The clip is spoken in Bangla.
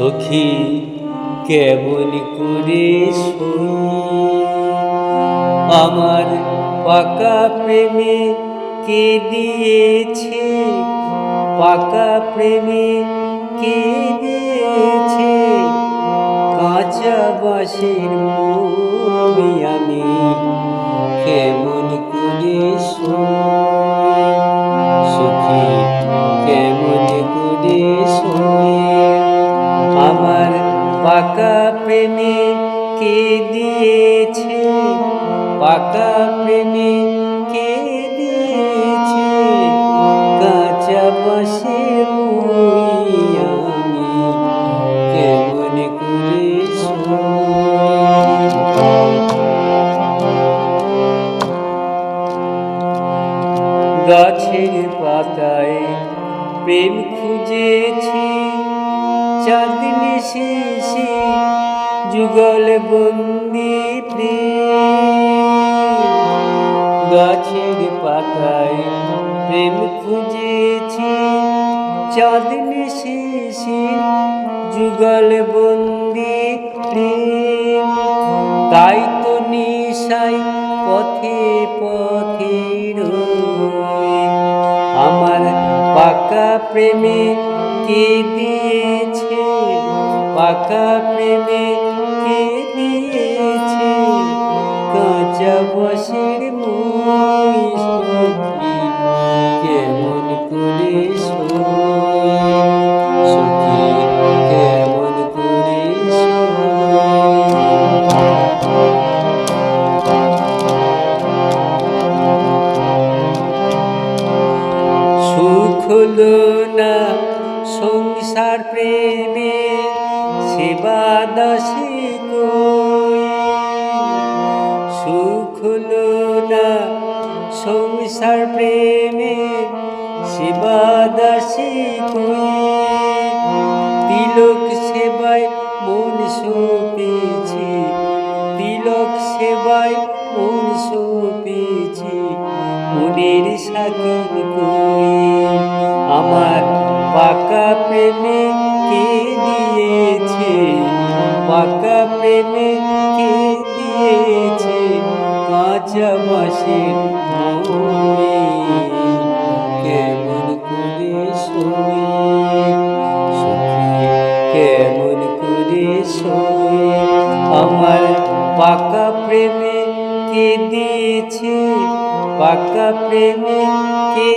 সখী, কেমন করে আমার পাকা প্রেমে কে দিয়েছে? পাকা প্রেমে কে দিয়েছে? কাঁচা মুড়ি আমি কেমন করে সুখী, কেমন করে শুই আমার পাকা প্রেমে কে দিয়েছে? পাকা প্রেমে কে দিয়েছে? কাঁচা কেমন করে গাছের পাতায় প্রেম খুঁজেছি চাঁদনি শেষে যুগল বন্দি গাছের পাতায় প্রেম খুঁজেছি চাঁদনি শেষে যুগল বন্দি প্রেম। তাই তো নিশাই পথে পথে আমার পাকা প্রেমে কে দিয়েছে পাকা প্রেমে দিয়েছে? কাঁচা বসের কেমন করে সখী না সংসার প্রেমে কই সুখ হলো সংসার প্রেমে কই তিলক সেবায় মন সপেছি তিলক সেবায় মন সপেছি মনের কই। আমার পাকা প্রেমে কে দিয়েছে? পাকা প্রেমে কে দিয়েছে কাঁচা মই কেমন করে সখী, কেমন করে শুই আমার পাকা প্রেমে কে দিয়েছে, পাকা প্রেমে কে